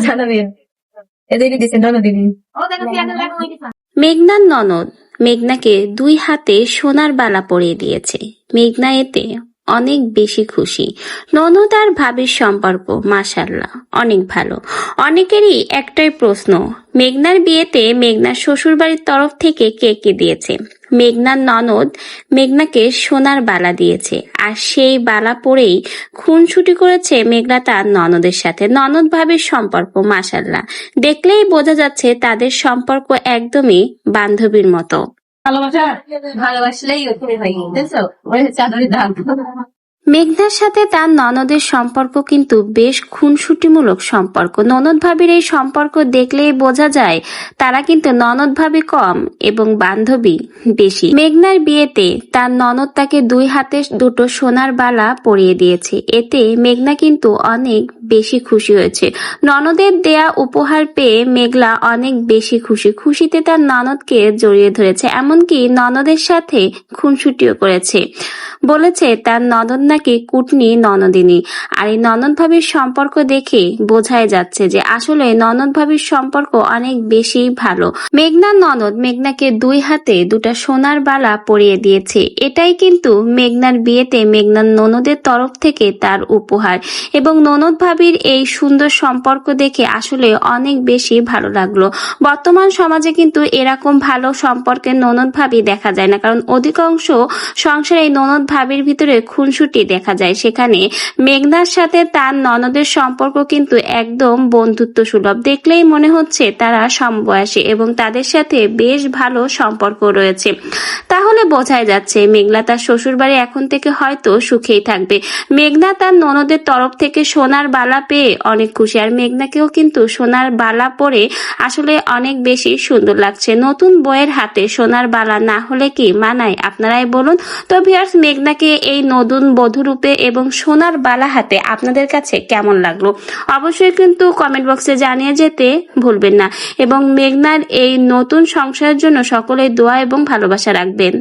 জানাবেন মেঘনার ননদ মেঘনাকে দুই হাতে সোনার বালা পরিয়ে দিয়েছে মেঘনা এতে অনেক বেশি খুশি। ননদ আর ভাবির সম্পর্ক মাসাল্লাহ অনেক ভালো। অনেকেরই একটাই প্রশ্ন, মেঘনার বিয়েতে মেঘনার শ্বশুরবাড়ির তরফ থেকে কে কে দিয়েছে? মেঘনার ননদ মেঘনাকে সোনার বালা দিয়েছে, আর সেই বালা পরেই খুনসুটি করেছে মেঘনা তার ননদের সাথে। ননদ ভাবির সম্পর্ক মাসাল্লাহ দেখলেই বোঝা যাচ্ছে তাদের সম্পর্ক একদমই বান্ধবীর মতো। ভালোবাসলেই ওখানে হয় বুঝছো ওই চাদরের দাম মেঘনার সাথে তার ননদের সম্পর্ক কিন্তু বেশ খুনসুটিমূলক সম্পর্ক। ননদ ভাবির এই সম্পর্ক দেখলেই বোঝা যায় তারা কিন্তু ননদ ভাবি কম এবং বান্ধবী বেশি। মেঘনার বিয়েতে তার ননদ তাকে দুই হাতে দুটো সোনার বালা পরিয়ে দিয়েছে। এতে মেঘনা কিন্তু অনেক বেশি খুশি হয়েছে। ননদের দেয়া উপহার পেয়ে মেঘলা অনেক বেশি খুশি। খুশিতে তার ননদকে জড়িয়ে ধরেছে, এমনকি ননদের সাথে খুনসুটিও করেছে। বলেছে তার ননদ নাকি কুটনি ননদিনী? আর এই ননদ ভাবির সম্পর্ক দেখে বোঝাই যাচ্ছে যে আসলে ননদ ভাবির সম্পর্ক অনেক বেশি ভালো। মেঘনার ননদ মেঘনাকে দুই হাতে দুটা সোনার বালা পরিয়ে দিয়েছে। এটাই কিন্তু মেঘনার বিয়েতে মেঘনার ননদের তরফ থেকে তার উপহার। এবং ননদ ভাবির এই সুন্দর সম্পর্ক দেখে আসলে অনেক বেশি ভালো লাগল। বর্তমান সমাজে কিন্তু এরকম ভালো সম্পর্কে ননদ ভাবি দেখা যায় না। কারণ অধিকাংশ সংসারে ননদ ভাবির ভিতরে খুনসুটি দেখা যায়। সেখানে মেঘনার সাথে তার ননদের সম্পর্ক কিন্তু একদম বন্ধুত্ব সুলভ দেখলেই মনে হচ্ছে তারা সমবয়সী এবং তাদের সাথে বেশ ভালো সম্পর্ক রয়েছে। বোঝাই যাচ্ছে, মেঘলা তার শ্বশুরবাড়ি এখন থেকে হয়তো সুখেই থাকবে। মেঘনা তার ননদের তরফ থেকে সোনার বালা পেয়ে অনেক খুশি। আর মেঘনাকেও কিন্তু সোনার বালা পরে আসলে অনেক বেশি সুন্দর লাগছে। নতুন বইয়ের হাতে সোনার বালা না হলে কি মানায়? আপনারাই বলুন। তো ভিয়ার্স মেঘনাকে এই নতুন বধূরূপে এবং সোনার বালা হাতে আপনাদের কাছে কেমন লাগল? অবশ্যই কিন্তু কমেন্ট বক্সে জানিয়ে যেতে ভুলবেন না। এবং মেঘনার এই নতুন সংসারের জন্য সকলে দোয়া এবং ভালোবাসা রাখবেন।